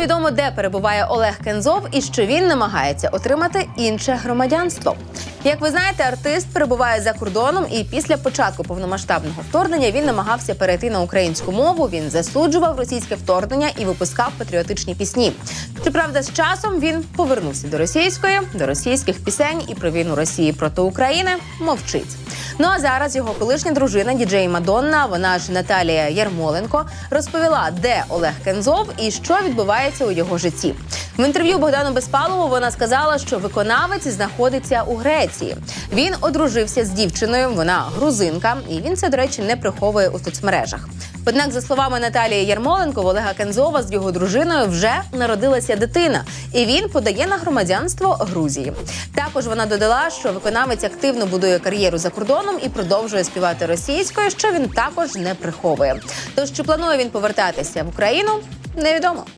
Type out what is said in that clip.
Відомо, де перебуває Олег Кензов і що він намагається отримати інше громадянство. Як ви знаєте, артист перебуває за кордоном, і після початку повномасштабного вторгнення він намагався перейти на українську мову. Він засуджував російське вторгнення і випускав патріотичні пісні. Щоправда, з часом він повернувся до російської, до російських пісень і про війну Росії проти України мовчить. Ну а зараз його колишня дружина діджей Мадонна, вона ж Наталія Ярмоленко, розповіла, де Олег Кензов і що відбувається у його житті. В інтерв'ю Богдану Безпалову вона сказала, що виконавець знаходиться у Греції. Він одружився з дівчиною, вона грузинка, і він це, до речі, не приховує у соцмережах. Однак, за словами Наталії Ярмоленко, Олега Кензова з його дружиною вже народилася дитина, і він подає на громадянство Грузії. Також вона додала, що виконавець активно будує кар'єру за кордоном і продовжує співати російською, що він також не приховує. Тож чи планує він повертатися в Україну, невідомо.